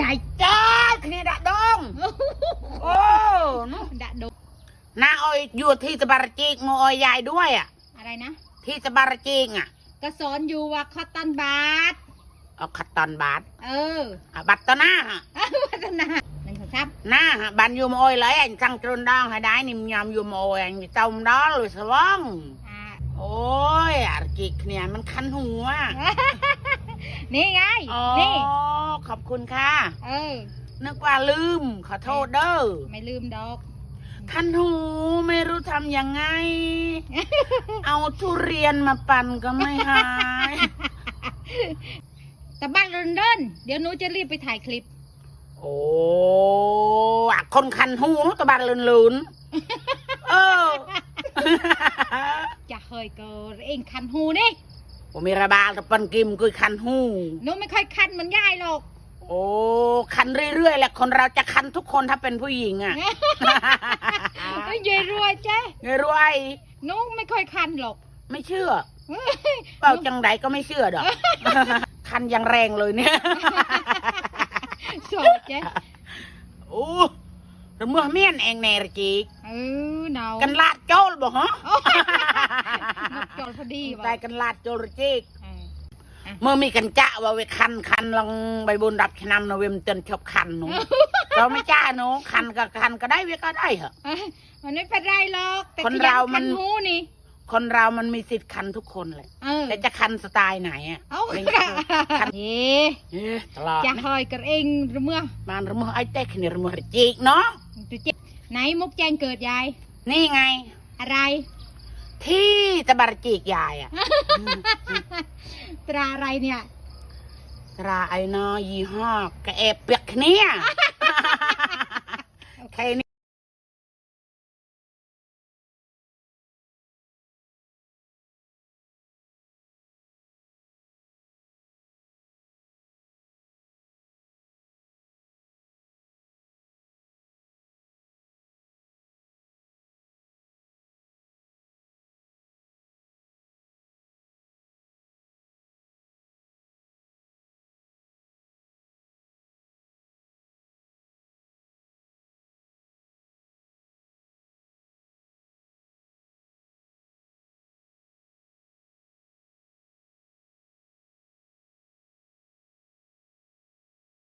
ยาย จ้าគ្នាដាក់ដងអូនោះ ดะดก ណាអុយយកที่สบารជីកមកអុយยายด้วยอ่ะ อะไรนะ ที่สบารជីកอ่ะ ก็สอนอยู่ว่าคอตตันบาท អខាត់តនបាត เออ អាបាត់តណាហ่ะ พัฒนาหนึ่งสองสาม ណាហ่ะបានយកមកអុយឡើយអញចង់ជ្រុនដងហើយដែរនេះញ៉ាំយកមកអុយអញទៅទៅម្ដងលុយស្វង อ่า អូយអារជីកគ្នាมันคันหัว นี่ไง อ๋อ นี่ ขอบคุณค่ะ เออ นึกว่าลืม ขอโทษเด้อไม่ลืมดอก คันหูไม่รู้ทำยังไง เอาทุเรียนมาปั่นก็ไม่หาย แต่บ้านเดินเดินเดี๋ยวหนูจะรีบไปถ่ายคลิป โอ้อะคนคันหูนู้ตะบันลืนๆเออจะเคยเกิดเองคันหูนี่ผมมีระบาดตะปันกิมกุยคันหู หนูไม่ค่อยคันเหมือนยายหรอก โอ้คันเรื่อยๆแหละคนเราจะคันทุกคนถ้าเป็นผู้หญิงอะเอ้ยยายรวยเจ๊ไงรวยหนูไม่ค่อยคันหรอก ไม่เชื่อเปล่าจังใดก็ไม่เชื่อดอกคันอย่างแรงเลยเนี่ยสวยเจ๊โอ้ระเมื่อเมียนเองแนระจีกเออเนากันลาดโจลบ่ฮะนกจอลพอดีว่ะแต่กันลาดโจลระจีก เออเมื่อมีกันจะว่าเวคันคันลองใบบุญดับชนำนะเวมเตือนชอบคันหนูเราไม่จ้าหนูคันก็คันก็ได้เวก็ได้เหอะเอ้ยมันไม่เป็นไรหรอกแต่คนขยัเรามันคัหูนี่ คนเรามันมีสิทธิ์คันทุกคนเลยเออแต่จะคันสไตล์ไหนอะเอาเล่นค่ะคันเอ๊ะเอ๊ะตลอดจะนะคอยกันเองหรือเมื่อมันระเมื่อไอ้เต๊กนี่ระเมื่อระจีกเนาะจะเจ็บไหนมุกแจ้งเกิดยายนี่ไง อะไร ที่ ตะบาระจีกยายอะตราอะไรเนี่ย ตราไอ้นอยี่ห้อกระเอบเปียกเนี่ยแค่นี้